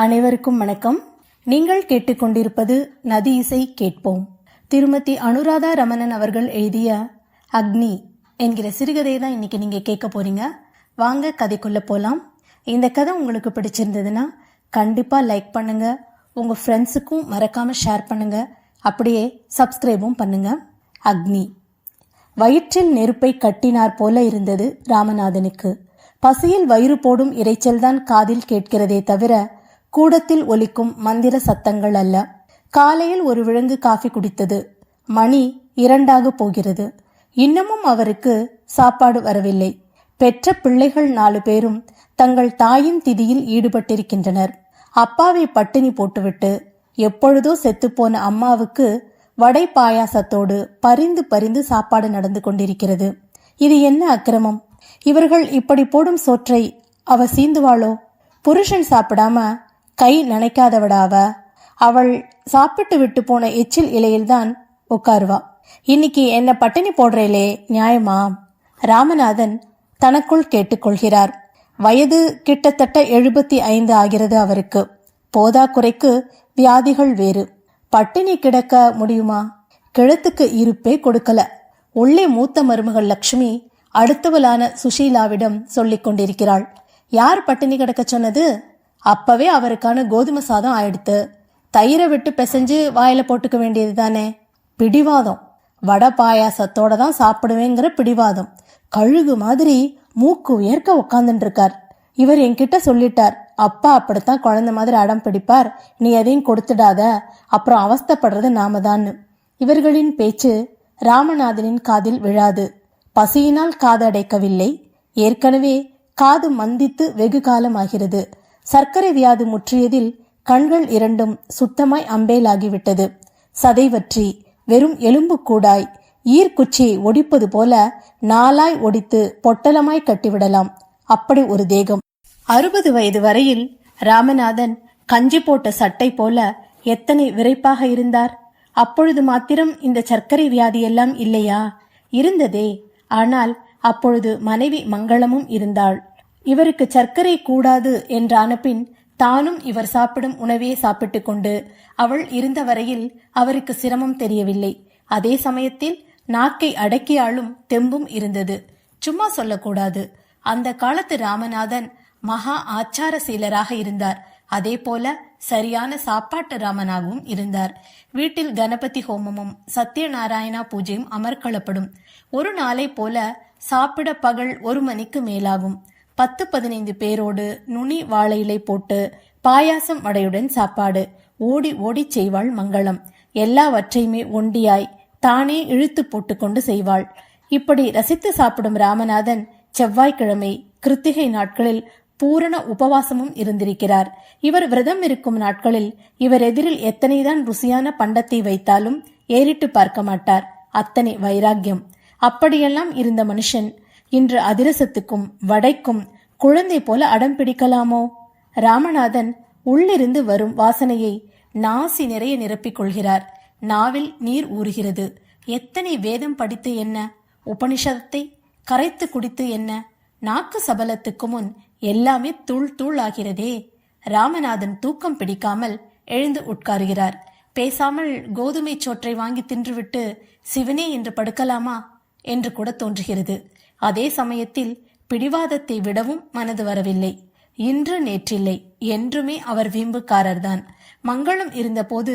அனைவருக்கும் வணக்கம். நீங்கள் கேட்டுக்கொண்டிருப்பது நதி இசை கேட்போம். திருமதி அனுராதா ரமணன் அவர்கள் எழுதிய அக்னி என்கிற சிறுகதையை தான் இன்னைக்கு நீங்க கேட்க போறீங்க. வாங்க கதைக்குள்ள போலாம். இந்த கதை உங்களுக்கு பிடிச்சிருந்ததுன்னா கண்டிப்பா லைக் பண்ணுங்க. உங்க ஃப்ரெண்ட்ஸுக்கும் மறக்காம ஷேர் பண்ணுங்க. அப்படியே சப்ஸ்கிரைபும் பண்ணுங்க. அக்னி. வயிற்றில் நெருப்பை கட்டினார் போல இருந்தது ராமநாதனுக்கு. பசியில் வயிறு போடும் இறைச்சல்தான் காதில் கேட்கிறதே தவிர கூடத்தில் ஒலிக்கும் மந்திர சத்தங்கள் அல்ல. காலையில் ஒரு விலங்கு காஃபி குடித்தது. மணி இரண்டாக போகிறது. இன்னமும் அவருக்கு சாப்பாடு வரவில்லை. பெற்ற பிள்ளைகள் நாலு பேரும் தங்கள் தாயின் திதியில் ஈடுபட்டிருக்கின்றனர். அப்பாவை பட்டினி போட்டுவிட்டு எப்பொழுதோ செத்துப்போன அம்மாவுக்கு வடை பாயாசத்தோடு பரிந்து பரிந்து சாப்பாடு நடந்து கொண்டிருக்கிறது. இது என்ன அக்கிரமம்? இவர்கள் இப்படி போடும் சோற்றை அவ சீந்துவாளோ? புருஷன் சாப்பிடாம கை நினைக்காதவடாவ. அவள் சாப்பிட்டு விட்டு போன எச்சில் இலையில்தான் உட்காருவா. இன்னைக்கு என்ன பட்டினி போடுறேலே நியாயமா? ராமநாதன் தனக்குள் கேட்டுக்கொள்கிறார். வயது கிட்டத்தட்ட எழுபத்தி ஐந்து ஆகிறது அவருக்கு. போதாக்குறைக்கு வியாதிகள் வேறு. பட்டினி கிடக்க முடியுமா? கிழத்துக்கு இருப்பே கொடுக்கல. உள்ளே மூத்த மருமகள் லக்ஷ்மி அடுத்தவளான சுஷீலாவிடம் சொல்லிக் கொண்டிருக்கிறாள். யார் பட்டினி கிடக்க சொன்னது? அப்பவே அவருக்கான கோதுமை சாதம் ஆயிடுத்து. தயிரை விட்டு பிசைஞ்சு வாயில போட்டுக்க வேண்டியது தானே? பிடிவாதம். வடை பாயாசத்தோட தான் சாப்பிடுவேங்கிற பிடிவாதம். கழுகு மாதிரி மூக்கு உயர்க்க உக்காந்துட்டு இருக்கார் இவர் என்கிட்ட சொல்லிட்டார் அப்பா அப்படித்தான் குழந்தை மாதிரி அடம் பிடிப்பார். நீ எதையும் கொடுத்துடாத. அப்புறம் அவஸ்தைப்படுறது நாம தான்னு இவர்களின் பேச்சு ராமநாதனின் காதில் விழாது. பசியினால் காது அடைக்கவில்லை ஏற்கனவே காது மந்தித்து வெகு காலமாகிறது. சர்க்கரை வியாதி முற்றியதில் கண்கள் இரண்டும் சுத்தமாய் அம்பேலாகிவிட்டது. சதைவற்றி வெறும் எலும்பு கூடாய் ஈர்க்குச்சியை ஒடிப்பது போல நாலாய் ஒடித்து பொட்டலமாய் கட்டிவிடலாம். அப்படி ஒரு தேகம். அறுபது வயது வரையில் ராமநாதன் கஞ்சி போட்ட சட்டை போல எத்தனை விரைப்பாக இருந்தார்? அப்பொழுது மாத்திரம் இந்த சர்க்கரை வியாதி எல்லாம் இல்லையா? இருந்ததே. ஆனால் அப்பொழுது மனைவி மங்களமும் இருந்தாள். இவருக்கு சர்க்கரை கூடாது என்றான பின் தானும் இவர் சாப்பிடும் உணவே சாப்பிட்டு கொண்டு அவள் இருந்த வரையில் அவருக்கு சிரமம் தெரியவில்லை. அதே சமயத்தில் நாக்கை அடக்கியாலும் தெம்பும் இருந்தது. சும்மா சொல்லக்கூடாது. அந்த காலத்து ராமநாதன் மகா ஆச்சார சீலராக இருந்தார். அதே போல சரியான சாப்பாட்டு ராமனாகவும் இருந்தார். வீட்டில் கணபதி ஹோமமும் சத்யநாராயணா பூஜையும் அமர்க்களப்படும் ஒரு நாளை போல சாப்பிட பகல் ஒரு மணிக்கு மேலாகும். பத்து பதினைந்து பேரோடு நுனி வாழை இலை போட்டு பாயாசம் வடையுடன் சாப்பாடு. ஓடி ஓடி செய்வாள் மங்களம். எல்லாவற்றையுமே ஒண்டியாய் தானே இழுத்து போட்டுக்கொண்டு செய்வாள். இப்படி ரசித்து சாப்பிடும் ராமநாதன் செவ்வாய்க்கிழமை கிருத்திகை நாட்களில் பூரண உபவாசமும் இருந்திருக்கிறார். இவர் விரதம் இருக்கும் நாட்களில் இவர் எதிரில் எத்தனைதான் ருசியான பண்டத்தை வைத்தாலும் ஏறிட்டு பார்க்க மாட்டார். அத்தனை வைராக்கியம். அப்படியெல்லாம் இருந்த மனுஷன் இன்று அதிரசத்துக்கும் வடைக்கும் குழந்தை போல அடம் பிடிக்கலாமோ? ராமநாதன் உள்ளிருந்து வரும் வாசனையை நாசி நிறைய நிரப்பிக் கொள்கிறார். நாவில் நீர் ஊறுகிறது. எத்தனை வேதம் படித்து என்ன? உபனிஷதத்தை கரைத்து குடித்து என்ன? நாக்கு சபலத்துக்கு முன் எல்லாமே தூள் தூள் ஆகிறதே. ராமநாதன் தூக்கம் பிடிக்காமல் எழுந்து உட்காருகிறார். பேசாமல் கோதுமை சோற்றை வாங்கி தின்றுவிட்டு சிவனே என்று படுக்கலாமா? என்று கூட தோன்றுகிறது. அதே சமயத்தில் பிடிவாதத்தை விடவும் மனது வரவில்லை. இன்று நேற்றில்லை. என்றுமே அவர் வீம்புக்காரர்தான். மங்களம் இருந்தபோது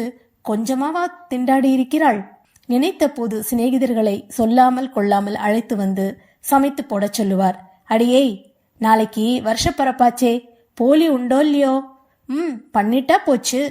கொஞ்சமாவா திண்டாடி இருக்கிறாள் நினைத்த போது சிநேகிதர்களை சொல்லாமல் கொள்ளாமல் அழைத்து வந்து சமைத்து போடச் சொல்லுவார். அடியே நாளைக்கு வருஷப்பரப்பாச்சே போலி உண்டோ இல்லையோ? ம் பண்ணிட்டா போச்சு.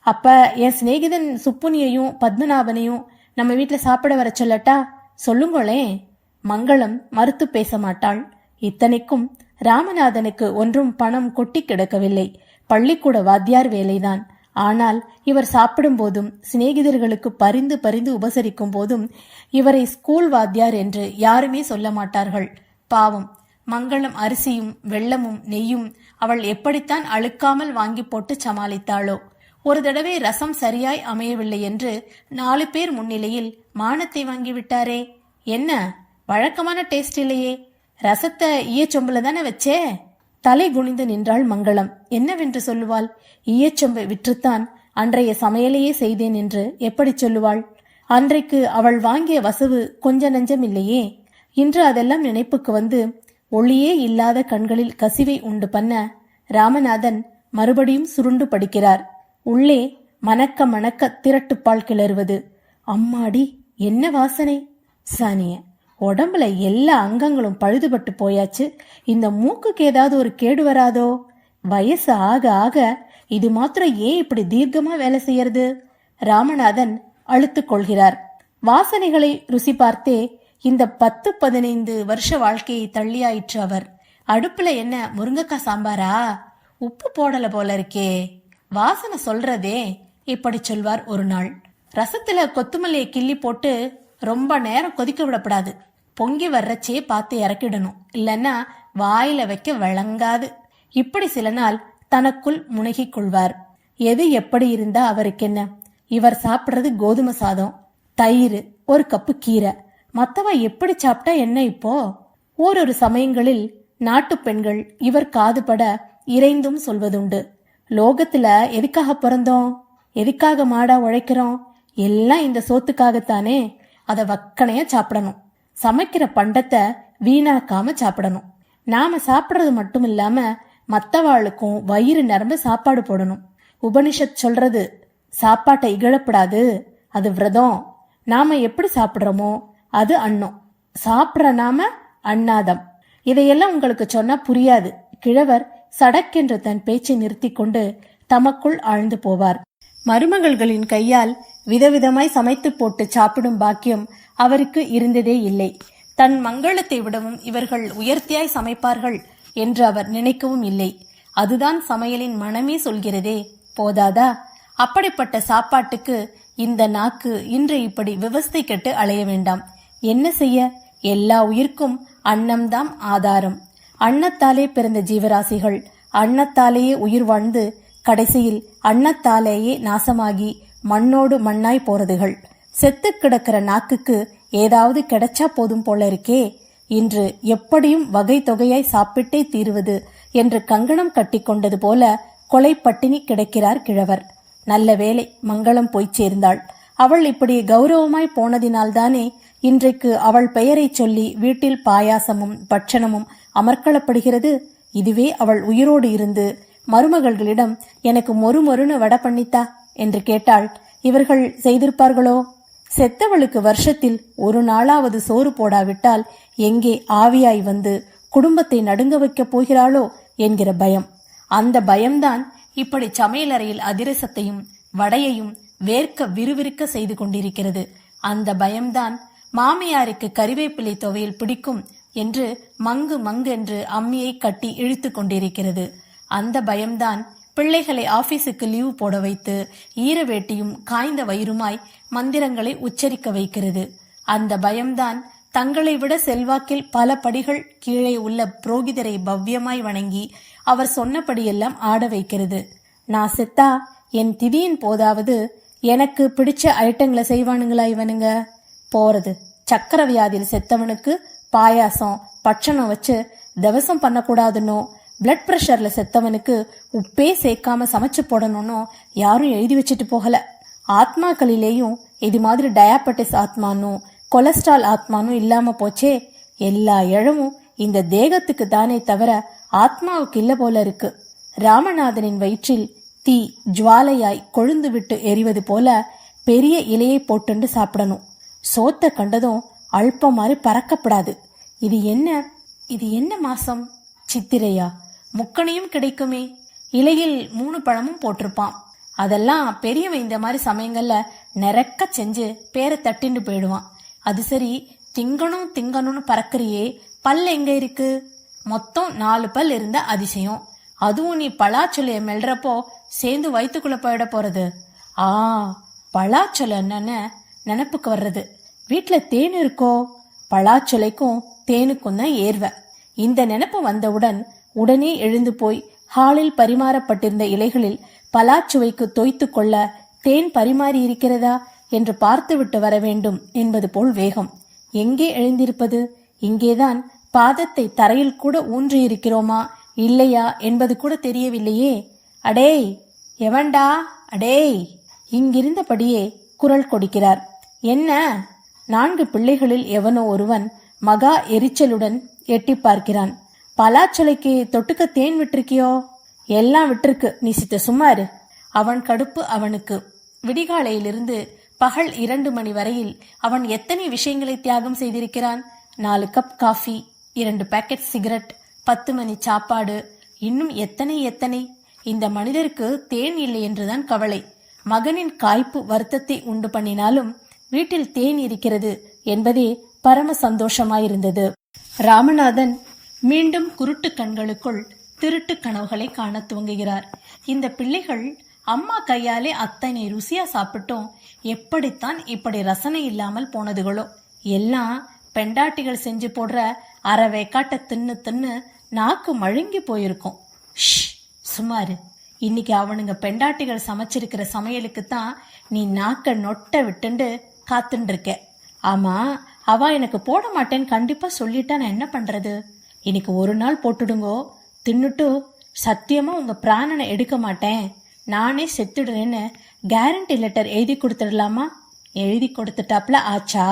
அப்ப என் சிநேகிதன் சுப்புனியையும் பத்மநாபனையும் நம்ம வீட்டில் சாப்பிட வர சொல்லட்டா? சொல்லுங்களேன். மங்களம் மறுத்து பேச மாட்டாள் இத்தனைக்கும் ராமநாதனுக்கு ஒன்றும் பணம் கொட்டி கிடக்கவில்லை. பள்ளிக்கூட வாத்தியார் வேலைதான். ஆனால் இவர் சாப்பிடும் போதும் சிநேகிதர்களுக்கு பரிந்து பரிந்து உபசரிக்கும் போதும் இவரை ஸ்கூல் வாத்தியார் என்று யாருமே சொல்ல மாட்டார்கள். பாவம். மங்களம் அரிசியும் வெள்ளமும் நெய்யும் அவள் எப்படித்தான் அழுக்காமல் வாங்கி போட்டு சமாளித்தாளோ. ஒரு தடவை ரசம் சரியாய் அமையவில்லை என்று நாலு பேர் முன்னிலையில் மானத்தை வாங்கிவிட்டாரே? என்ன? வழக்கமான டேஸ்ட் இல்லையே. ரசத்தை ஈயச்சொம்பில் தானே வச்சே? தலை குனிந்து நின்றாள் மங்களம். என்னவென்று சொல்லுவாள்? ஈயச்சொம்பை விற்றுத்தான் அன்றைய சமையலையே செய்தேன் என்று எப்படி சொல்லுவாள்? அன்றைக்கு அவள் வாங்கிய வசவு கொஞ்ச நஞ்சம் இல்லையே? இன்று அதெல்லாம் நினைப்புக்கு வந்து ஒளியே இல்லாத கண்களில் கசிவை உண்டு பண்ண ராமநாதன் மறுபடியும் சுருண்டு படுக்கிறார். உள்ளே மணக்க மணக்க திரட்டுப்பால் கிளறுவது. அம்மாடி என்ன வாசனை? சானிய. உடம்புல எல்லா அங்கங்களும் பழுதுபட்டு போயாச்சு. இந்த மூக்குக்கு ஏதாவது ஒரு கேடு வராதோ? வயசு ஆக ஆக இது மாத்திரம் ஏன் இப்படி தீர்க்கமா வேலை செய்யறது? ராமநாதன் அழுத்து கொள்கிறார். வாசனைகளை ருசி பார்த்தே இந்த பத்து பதினைந்து வருஷ வாழ்க்கையை தள்ளியாயிற்று அவர். அடுப்புல என்ன முருங்கக்காய் சாம்பாரா? உப்பு போடல போல இருக்கே. வாசனை சொல்றதே இப்படி சொல்வார் ஒரு நாள். ரசத்துல கொத்துமல்லியை கிள்ளி போட்டு ரொம்ப நேரம் கொதிக்க விடப்படாது. பொங்கி வர்றச்சே பார்த்து இறக்கிடணும். இல்லைன்னா வாயில வைக்க விளங்காது. இப்படி சில நாள் தனக்குள் முனகிக் கொள்வார். எது எப்படி இருந்தா அவருக்கு என்ன? இவர் சாப்பிடுறது கோதுமை சாதம் தயிர் ஒரு கப்பு கீரை. மத்தவ எப்படி சாப்பிட்டா என்ன இப்போ? ஓரொரு சமயங்களில் நாட்டு பெண்கள் இவர் காதுபட இறைந்தும் சொல்வதுண்டு. லோகத்துல எதுக்காக பிறந்தோம்? எதுக்காக மாடா உழைக்கிறோம்? எல்லாம் இந்த சோத்துக்காகத்தானே? அதை வக்கனையா சாப்பிடணும். சமைக்கிற பண்டத்தை வீணாக்காம சாப்பிடணும். நாம சாப்பிடுறது மட்டும் இல்லாம மத்தவாளுக்கும் வயிறு நிரம்ப சாப்பாடு போடணும். உபனிஷத் சொல்றது சாப்பாட்டை இகழப்படாது அது விரதம். நாம எப்படி சாப்பிடுறோமோ அது அன்னம். சாப்பிட்ற நாம அண்ணாதம் இதையெல்லாம் உங்களுக்கு சொன்னா புரியாது. கிழவர் சடக்கென்று தன் பேச்சை நிறுத்தி கொண்டு தமக்குள் ஆழ்ந்து போவார். மருமகள்களின் கையால் விதவிதமாய் சமைத்து போட்டு சாப்பிடும் பாக்கியம் அவருக்கு இருந்ததே இல்லை. தன் மங்களத்தை விடவும் இவர்கள் உயர்த்தியாய் சமைப்பார்கள் என்று அவர் நினைக்கவும் இல்லை. அதுதான் சமையலின் மனமே சொல்கிறதே. போதாதா? அப்படிப்பட்ட சாப்பாட்டுக்கு இந்த நாக்கு இன்று இப்படி விவஸ்தை கெட்டு அலைய வேண்டாம். என்ன செய்ய? எல்லா உயிர்க்கும் அன்னம்தாம் ஆதாரம். அன்னத்தாலே பிறந்த ஜீவராசிகள் அன்னத்தாலேயே உயிர் வாழ்ந்து கடைசியில் அன்னத்தாலேயே நாசமாகி மண்ணோடு மண்ணாய் போறதுகள். செத்து கிடக்கிற நாக்குக்கு ஏதாவது கிடைச்சா போதும் போல இருக்கே. இன்று எப்படியும் வகை தொகையாய் சாப்பிட்டே தீருவது என்று கங்கணம் கட்டிக்கொண்டது போல கொலை பட்டினி கிடக்கிறார் கிழவர். நல்ல வேலை மங்களம் போய்ச் சேர்ந்தாள். அவள் இப்படி கௌரவமாய் போனதினால்தானே இன்றைக்கு அவள் பெயரைச் சொல்லி வீட்டில் பாயாசமும் பட்சணமும் அமர்க்களப்படுகிறது இதுவே அவள் உயிரோடு இருந்து மருமகள்களிடம் எனக்கு மொறு மொறுன்னு வட பண்ணித்தா என்று கேட்டாள். இவர்கள் செய்திருப்பார்களோ? செத்தவளுக்கு வருஷத்தில் ஒரு நாளாவது சோறு போடாவிட்டால் எங்கே ஆவியாய் வந்து குடும்பத்தை நடுங்க வைக்கப் போகிறாளோ என்கிற பயம். அந்த பயம்தான் இப்படி சமையலறையில் அதிரசத்தையும் வடையையும் வேர்க்க விறுவிறுக்க செய்து கொண்டிருக்கிறது. அந்த பயம்தான் மாமியாருக்கு கறிவேப்பிலை துவையில் பிடிக்கும் என்று மங்கு மங்கு என்று அம்மியை கட்டி இழுத்து கொண்டிருக்கிறது. அந்த பயம்தான் பிள்ளைகளை ஆபீஸுக்கு லீவு போட வைத்து ஈரவேட்டியும் காய்ந்த வயிறுமாய் மந்திரங்களை உச்சரிக்க வைக்கிறது. அந்த பயம்தான் தங்களை விட செல்வாக்கில் பல படிகள் கீழே உள்ள புரோகிதரை பவ்யமாய் வணங்கி அவர் சொன்னபடியெல்லாம் ஆட வைக்கிறது. நான் செத்தா என் திதியின் போதாவது எனக்கு பிடிச்ச ஐட்டங்களை செய்வானுங்களா இவனுங்க? போறது. சக்கர வியாதியில் செத்தவனுக்கு பாயாசம் பட்சணம் வச்சு தவசம் பண்ணக்கூடாதுன்னோ பிளட் பிரஷர்ல செத்தவனுக்கு உப்பே சேர்க்காம சமைச்சு போடணும்னு யாரும் எழுதி வச்சுட்டு போகலை. ஆத்மாக்களிலேயும் இது மாதிரி டயாபட்டிஸ் ஆத்மானும் கொலஸ்ட்ரால் ஆத்மானும் இல்லாம போச்சே எல்லா இழமும் இந்த தேகத்துக்கு தானே தவிர ஆத்மாவுக்கு இல்ல போல இருக்கு. ராமநாதனின் வயிற்றில் தீ ஜுவாலையாய் கொழுந்து விட்டு எரிவது போல பெரிய இலையை போட்டுண்டு சாப்பிடணும். சோத்த கண்டதும் அல்பம் மாதிரி பறக்கப்படாது. இது என்ன? இது என்ன மாசம்? சித்திரையா? முக்கனையும் கிடைக்குமே. இலையில் மூணு பழமும் போட்டிருப்பான். அதெல்லாம் பெரியவன் இந்த மாதிரி சமயங்கள்ல நிறக்க செஞ்சு பேரை தட்டிண்டு போயிடுவான். அது சரி திங்கணும் திங்கணும்னு பறக்கிறியே பல் எங்க இருக்கு? மொத்தம் நாலு பல் இருந்த அதிசயம். அதுவும் நீ பலாச்சொலைய மெல்றப்போ சேர்ந்து வயிற்றுக்குள்ள போயிட போறது. ஆ பலாச்சொலை என்னன்னு நினப்புக்கு வர்றது? வீட்டில் தேன் இருக்கோ? பலாச்சொலைக்கும் தேனுக்கும் தான் ஏர்வ. இந்த நினப்பு வந்தவுடன் உடனே எழுந்து போய் ஹாலில் பரிமாறப்பட்டிருந்த இலைகளில் பலாச்சுவைக்கு தொய்த்து கொள்ள தேன் பரிமாறி இருக்கிறதா என்று பார்த்துவிட்டு வர வேண்டும் என்பது போல் வேகம். எங்கே எழுந்திருப்பது? இங்கேதான் பாதத்தை தரையில் கூட ஊன்றியிருக்கிறோமா? இல்லையா என்பது கூட தெரியவில்லையே. அடேய் எவன்டா? அடேய். இங்கிருந்தபடியே குரல் கொடுக்கிறார். என்ன? நான்கு பிள்ளைகளில் எவனோ ஒருவன் மகா எரிச்சலுடன் எட்டி பார்க்கிறான். பலாச்சலைக்கு தொட்டுக்க தேன் விட்டிருக்கியோ? எல்லாம் விட்டிருக்கு. நீ சித்த சும்மாரு அவன் கடுப்பு அவனுக்கு. விடிகாலையிலிருந்து பகல் இரண்டு மணி வரையில் அவன் எத்தனை விஷயங்களை தியாகம் செய்திருக்கிறான்? நாலு கப் காஃபி இரண்டு பேக்கெட் சிகரெட் பத்து மணி சாப்பாடு இன்னும் எத்தனை எத்தனை? இந்த மனிதருக்கு தேன் இல்லை என்றுதான் கவலை. மகனின் காய்ப்பு வருத்தத்தை உண்டு பண்ணினாலும் வீட்டில் தேன் இருக்கிறது என்பதே பரம சந்தோஷமாயிருந்தது. ராமநாதன் மீண்டும் குருட்டு கண்களுக்குள் திருட்டு கனவுகளை காண துவங்குகிறார். இந்த பிள்ளைகள் அம்மா கையாலே அத்தனை ருசியா சாப்பிட்டோம். எப்படித்தான் இப்படி ரசனை இல்லாமல் போனதுகளோ. எல்லாம் பெண்டாட்டிகள் செஞ்சு போடுற அரை காட்ட தின்னு தின்னு நாக்கு மழுங்கி போயிருக்கும். ஷ், சுமாரு இன்னைக்கு அவனுங்க பெண்டாட்டிகள் சமைச்சிருக்கிற சமையலுக்கு தான் நீ நாக்க நொட்ட விட்டுண்டு காத்துட்டு இருக்க ஆமா அவ எனக்கு போட மாட்டேன்னு கண்டிப்பா சொல்லிட்டா நான் என்ன பண்றது? இன்னைக்கு ஒரு நாள் போட்டுடுங்கோ. தின்னுட்டு சத்தியமா உங்க பிராணனை எடுக்க மாட்டேன். நானே செத்துடுறேன்னு கேரண்டி லெட்டர் எழுதி கொடுத்துடலாமா? எழுதி கொடுத்துட்டாப்ல ஆச்சா.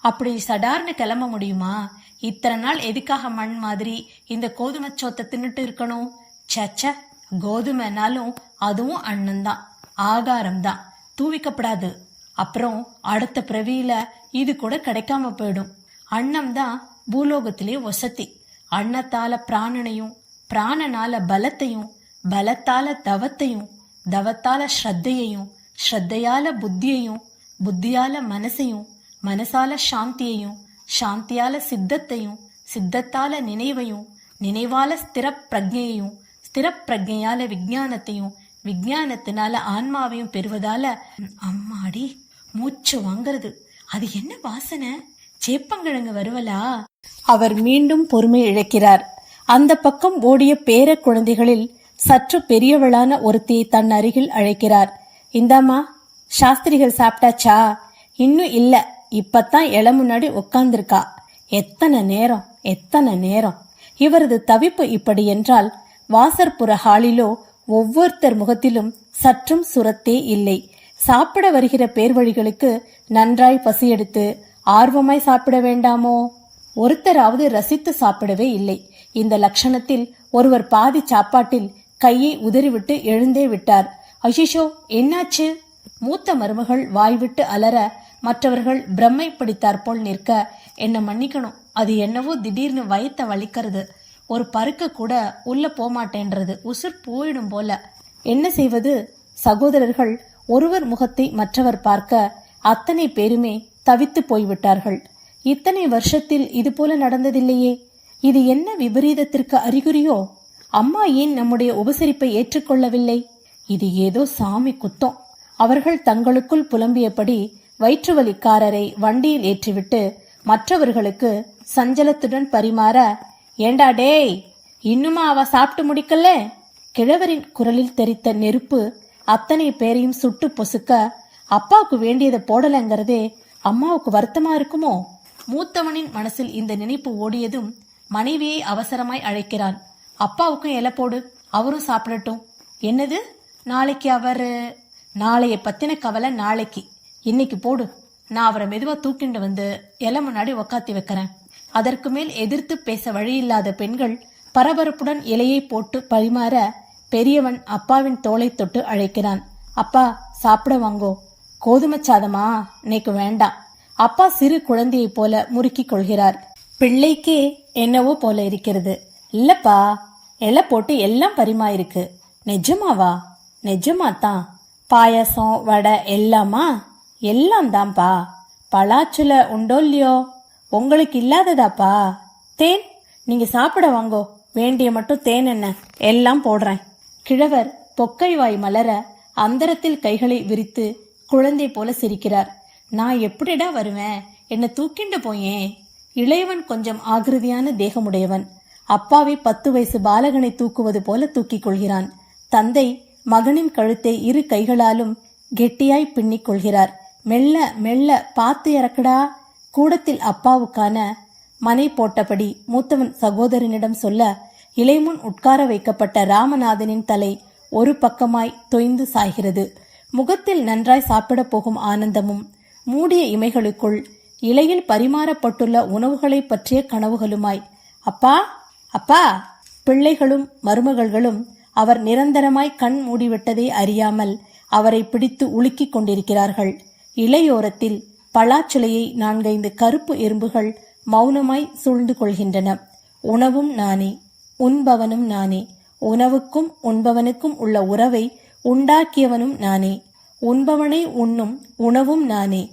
அப்படி சடார்னு கிளம்ப முடியுமா? இத்தனை நாள் எதுக்காக மண் மாதிரி இந்த கோதுமை சோத்தை தின்னுட்டு இருக்கணும்? சச்ச கோதுமைனாலும் அதுவும் அண்ணன் தான் ஆகாரம் தான் தூவிக்கப்படாது. அப்புறம் அடுத்த பிறவியில இது கூட கிடைக்காம போயிடும். அன்னம் தான் பூலோகத்திலே வசதி. அன்னத்தால பிராணனையும் பிராணனால பலத்தையும் பலத்தால தவத்தையும் தவத்தால ஸ்ரத்தையையும் ஸ்ரத்தையால புத்தியையும் புத்தியால மனசையும் மனசால சாந்தியையும் சாந்தியால சித்தத்தையும் சித்தத்தால நினைவையும் நினைவால ஸ்திர பிரஜையையும் ஸ்திர பிரஜையால விஞ்ஞானத்தையும் விஞ்ஞானத்தினால ஆன்மாவையும் பெறுவதால அம்மாடி மூச்சு வாங்குறது. அது என்ன வாசனை? சேப்பங்கிழங்கு வருவலா? அவர் மீண்டும் பொறுமை இழக்கிறார். அந்த பக்கம் ஓடிய பேர குழந்தைகளில் சற்று பெரியவளான ஒருத்தியை தன் அருகில் அழைக்கிறார். இந்தாம்மா சாஸ்திரிகள் சாப்பிட்டாச்சா? இன்னும் இல்ல இப்பத்தான் இள முன்னாடி உட்கார்ந்திருக்கா. எத்தனை நேரம் எத்தனை நேரம்? இவரது தவிப்பு இப்படி என்றால் வாசற்புற ஹாலிலோ ஒவ்வொருத்தர் முகத்திலும் சற்றும் சுரத்தே இல்லை. சாப்பிட வருகிற பேர்வழிகளுக்கு நன்றாய் பசியெடுத்து ஆர்வமாய் சாப்பிட வேண்டாமோ? ஒருத்தராவது ரசித்து சாப்பிடவே இல்லை. இந்த லட்சணத்தில் ஒருவர் பாதி சாப்பாட்டில் கையை உதறிவிட்டு எழுந்தே விட்டார். அஷிஷோ என்னாச்சு? மூத்த மருமகள் வாய்விட்டு அலற மற்றவர்கள் பிரம்மை பிடித்தாற்போல் நிற்க. என்ன மன்னிக்கணும். அது என்னவோ திடீர்னு வயத்த வலிக்கிறது. ஒரு பருக்க கூட உள்ள போமாட்டேன்றது. உசுர் போயிடும் போல. என்ன செய்வது? சகோதரர்கள் ஒருவர் முகத்தை மற்றவர் பார்க்க அத்தனை பேருமே தவித்து போய்விட்டார்கள். இத்தனை வருஷத்தில் இது போல நடந்ததில்லையே. இது என்ன விபரீதத்திற்கு அறிகுறியோ? அம்மா ஏன் நம்முடைய உபசரிப்பை ஏற்றுக்கொள்ளவில்லை? இது ஏதோ சாமி குத்தம். அவர்கள் தங்களுக்குள் புலம்பியபடி வயிற்றுவலிக்காரரை வண்டியில் ஏற்றிவிட்டு மற்றவர்களுக்கு சஞ்சலத்துடன் பரிமாற ஏண்டா டேய் இன்னுமா அவ சாப்பிட்டு முடிக்கல? கிழவரின் குரலில் தெரித்த நெருப்பு அத்தனை பேரையும் சுட்டு பொசுக்க அப்பாவுக்கு வேண்டியதை போடலங்கிறதே அம்மாவுக்கு வருத்தமா இருக்குமோ? மூத்தவனின் மனசில் இந்த நினைப்பு ஓடியதும் மனைவியை அவசரமாய் அழைக்கிறான். அப்பாவுக்கும் இலை போடு அவரும் சாப்பிடட்டும். என்னது? நாளைக்கு அவர் நாளைய பத்தின கவலை நாளைக்கு. இன்னைக்கு போடு. நான் அவரை மெதுவா தூக்கிண்டு வந்து இலை முன்னாடி உக்காத்தி வைக்கிறேன். அதற்கு மேல் எதிர்த்து பேச வழியில்லாத பெண்கள் பரபரப்புடன் இலையை போட்டு பரிமாற பெரியவன் அப்பாவின் தோலை தொட்டு அழைக்கிறான். அப்பா சாப்பிட வாங்கோ. கோதுமை சாதமா? இன்னைக்கு வேண்டாம். அப்பா சிறு குழந்தையைப் போல முறுக்கிக் கொள்கிறார். பிள்ளைக்கே என்னவோ போல இருக்கிறது. இல்லப்பா இலை போட்டு எல்லாம் பரிமாயிருக்கு நிஜமாவா? நிஜமா தான் பாயாசம் வடை எல்லாமா? எல்லாம் தான்ப்பா பலாச்சுல உண்டோ இல்லையோ? உங்களுக்கு இல்லாததாப்பா. தேன் நீங்க சாப்பிட வாங்கோ. வேண்டிய மட்டும் தேன் என்ன? எல்லாம் போடுறேன். கிழவர் பொக்கை வாய் மலர அந்தரத்தில் கைகளை விரித்து குழந்தை போல சிரிக்கிறார். நான் எப்படிடா வருவேன்? என்னை தூக்கிண்டு போயேன். இளையவன் கொஞ்சம் ஆகிருதியான தேகமுடையவன். அப்பாவை பத்து வயசு பாலகனை தூக்குவது போல தூக்கிக் கொள்கிறான். தந்தை மகனின் கழுத்தை இரு கைகளாலும் கெட்டியாய் பின்னிக் கொள்கிறார். மெல்ல மெல்ல பார்த்து இறக்குடா. கூடத்தில் அப்பாவுக்கான மனை போட்டபடி மூத்தவன் சகோதரனிடம் சொல்ல இளைமுன் உட்கார வைக்கப்பட்ட ராமநாதனின் தலை ஒரு பக்கமாய் தொய்ந்து சாய்கிறது. முகத்தில் நன்றாய் சாப்பிடப் போகும் ஆனந்தமும் மூடிய இமைகளுக்குள் இலையில் பரிமாறப்பட்டுள்ள உணவுகளைப் பற்றிய கனவுகளுமாய். அப்பா அப்பா பிள்ளைகளும் மருமகள்களும் அவர் நிரந்தரமாய் கண் மூடிவிட்டதை அறியாமல் அவரை பிடித்து உலுக்கிக் கொண்டிருக்கிறார்கள். இலையோரத்தில் பலாச்சிலையை நான்கைந்து கருப்பு எறும்புகள் மௌனமாய் சூழ்ந்து கொள்கின்றன. உணவும் நானே உண்பவனும் நானே உணவுக்கும் உண்பவனுக்கும் உள்ள உறவை உண்டாக்கியவனும் நானே உண்பவனை உண்ணும் உணவும் நானே.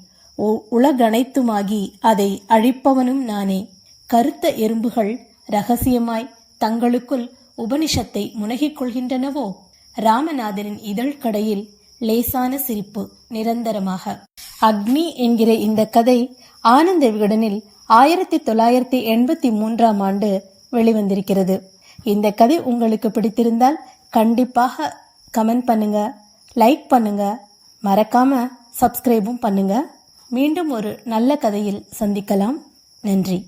உலகனைத்துமாகி அதை அழிப்பவனும் நானே. கருத்த எறும்புகள் ரகசியமாய் தங்களுக்குள் உபனிஷத்தை முனகிக் கொள்கின்றனவோ ராமநாதனின் இதழ் கடையில் லேசான சிரிப்பு நிரந்தரமாக. அக்னி என்கிற இந்த கதை ஆனந்த விகடனில் ஆயிரத்தி தொள்ளாயிரத்தி எண்பத்தி மூன்றாம் ஆண்டு வெளிவந்திருக்கிறது. இந்த கதை உங்களுக்கு பிடித்திருந்தால் கண்டிப்பாக கமெண்ட் பண்ணுங்க லைக் பண்ணுங்க. மறக்காம சப்ஸ்கிரைபும் பண்ணுங்க. மீண்டும் ஒரு நல்ல கதையில் சந்திக்கலாம். நன்றி.